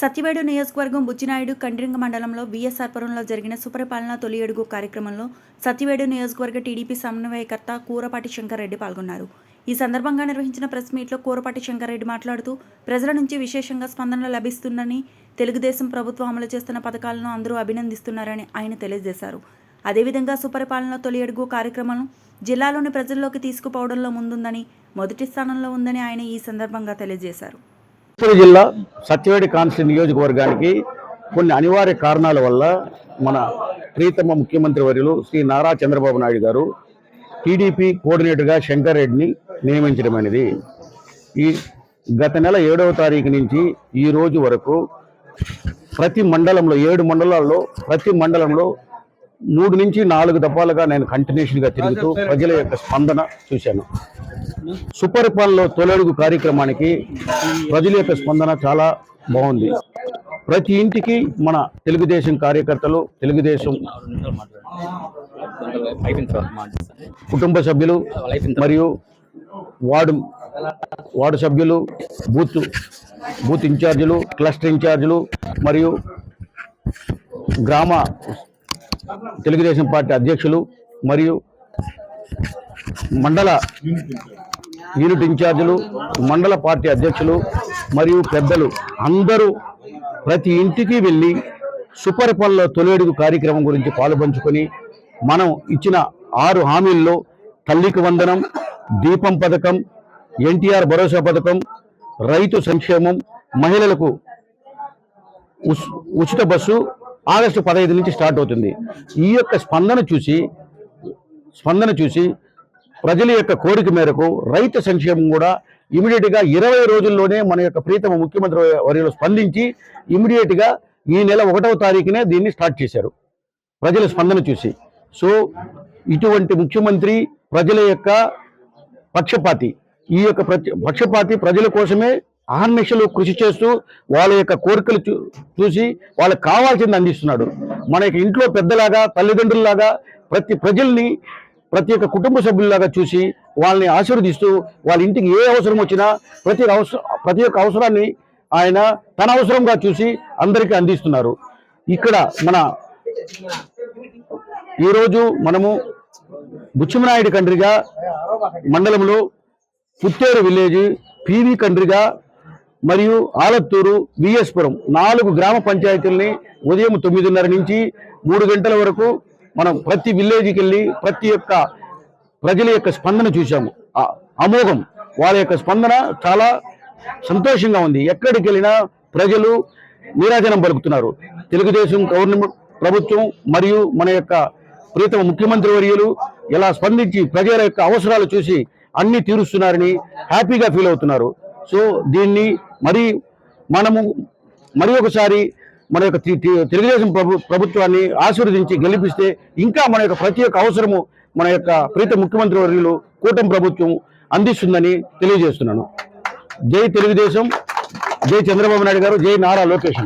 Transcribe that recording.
సత్యవేడు నియోజకవర్గం బుచ్చినాయుడు కండ్రింగ మండలంలో వీఎస్ఆర్పురంలో జరిగిన సుపరిపాలన తొలి అడుగు కార్యక్రమంలో సత్యవేడు నియోజకవర్గ టీడీపీ సమన్వయకర్త కూరపాటి శంకర్రెడ్డి పాల్గొన్నారు. ఈ సందర్భంగా నిర్వహించిన ప్రెస్ మీట్లో కూరపాటి శంకర్రెడ్డి మాట్లాడుతూ ప్రజల నుంచి విశేషంగా స్పందన లభిస్తుందని తెలుగుదేశం ప్రభుత్వం అమలు చేస్తున్న పథకాలను అందరూ అభినందిస్తున్నారని ఆయన తెలియజేశారు. అదేవిధంగా సుపరిపాలన తొలి అడుగు కార్యక్రమం జిల్లాలోని ప్రజల్లోకి తీసుకుపోవడంలో ముందుందని మొదటి స్థానంలో ఉందని ఆయన ఈ సందర్భంగా తెలియజేశారు. చిత్తూరు జిల్లా సత్యవేడి కాన్స్టిట్యూ నియోజకవర్గానికి కొన్ని అనివార్య కారణాల వల్ల మన ప్రీతమ ముఖ్యమంత్రి వర్యులు శ్రీ నారా చంద్రబాబు నాయుడు గారు టీడీపీ కోఆర్డినేటర్గా శంకర్ రెడ్డిని నియమించడమైనది ఈ గత నెల ఏడవ తారీఖు నుంచి ఈ రోజు వరకు ప్రతి మండలంలో ఏడు మండలాల్లో ప్రతి మండలంలో మూడు నుంచి నాలుగు దఫాలుగా నేను కంటిన్యూషన్గా తిరుగుతూ ప్రజల యొక్క స్పందన చూశాను. సుపరిపాలనలో తొలడుగు కార్యక్రమానికి ప్రజల యొక్క స్పందన చాలా బాగుంది. ప్రతి ఇంటికి మన తెలుగుదేశం కార్యకర్తలు తెలుగుదేశం కుటుంబ సభ్యులు మరియు వార్డు వార్డు సభ్యులు బూత్ బూత్ ఇన్ఛార్జీలు క్లస్టర్ ఇన్ఛార్జీలు మరియు గ్రామ తెలుగుదేశం పార్టీ అధ్యక్షులు మరియు మండల యూనిట్ ఇన్ఛార్జీలు మండల పార్టీ అధ్యక్షులు మరియు పెద్దలు అందరూ ప్రతి ఇంటికి వెళ్ళి సుపరిపాలనలో తొలిడుగు కార్యక్రమం గురించి పాలుపంచుకొని మనం ఇచ్చిన ఆరు హామీల్లో తల్లికి వందనం దీపం పథకం ఎన్టీఆర్ భరోసా పథకం రైతు సంక్షేమం మహిళలకు ఉచిత బస్సు ఆగస్టు పదహైదు నుంచి స్టార్ట్ అవుతుంది. ఈ యొక్క స్పందన చూసి స్పందన చూసి ప్రజల యొక్క కోరిక మేరకు రైతు సంక్షేమం కూడా ఇమీడియట్గా ఇరవై రోజుల్లోనే మన యొక్క ప్రీతమ ముఖ్యమంత్రి వర్యులు స్పందించి ఇమీడియట్గా ఈ నెల ఒకటవ తారీఖునే దీన్ని స్టార్ట్ చేశారు. ప్రజల స్పందన చూసి. సో ఇటువంటి ముఖ్యమంత్రి ప్రజల యొక్క పక్షపాతి ఈ యొక్క ప్రతి పక్షపాతి ప్రజల కోసమే ఆన్మిషలు కృషి చేస్తూ వాళ్ళ యొక్క కోరికలు చూ- చూసి వాళ్ళకి కావాల్సింది అందిస్తున్నాడు. మన యొక్క ఇంట్లో పెద్దలాగా తల్లిదండ్రుల్లాగా ప్రతి ప్రజల్ని ప్రతి ఒక్క కుటుంబ సభ్యుల్లాగా చూసి వాళ్ళని ఆశీర్వదిస్తూ వాళ్ళ ఇంటికి ఏ అవసరం వచ్చినా ప్రతి అవసరం ప్రతి ఒక్క అవసరాన్ని ఆయన తన అవసరంగా చూసి అందరికీ అందిస్తున్నారు. ఇక్కడ మన ఈరోజు మనము బుచ్చిమనాయుడు కండ్రిగా మండలంలో పుత్తేరు విలేజ్ పివి కండ్రిగా మరియు ఆలత్తూరు విఎస్పురం నాలుగు గ్రామ పంచాయతీల్ని ఉదయం తొమ్మిదిన్నర నుంచి మూడు గంటల వరకు మనం ప్రతి విలేజ్కి వెళ్ళి ప్రతి ఒక్క ప్రజల యొక్క స్పందన చూశాము. అమోఘం వాళ్ళ యొక్క స్పందన చాలా సంతోషంగా ఉంది. ఎక్కడికి వెళ్ళినా ప్రజలు నీరాజనం పలుకుతున్నారు. తెలుగుదేశం గవర్నమెంట్ ప్రభుత్వం మరియు మన యొక్క ప్రీతమ ముఖ్యమంత్రి వర్యులు ఇలా స్పందించి ప్రజల యొక్క అవసరాలు చూసి అన్ని తీరుస్తున్నారని హ్యాపీగా ఫీల్ అవుతున్నారు. సో దీన్ని మరి మనము మరి ఒకసారి మన యొక్క తెలుగుదేశం ప్రభు ప్రభుత్వాన్ని ఆశీర్వదించి గెలిపిస్తే ఇంకా మన యొక్క ప్రతి ఒక్క అవసరము మన యొక్క ప్రీత ముఖ్యమంత్రి వర్యులు కూటమి ప్రభుత్వం అందిస్తుందని తెలియజేస్తున్నాను. జై తెలుగుదేశం జై చంద్రబాబు నాయుడు గారు జై నారా లోకేష్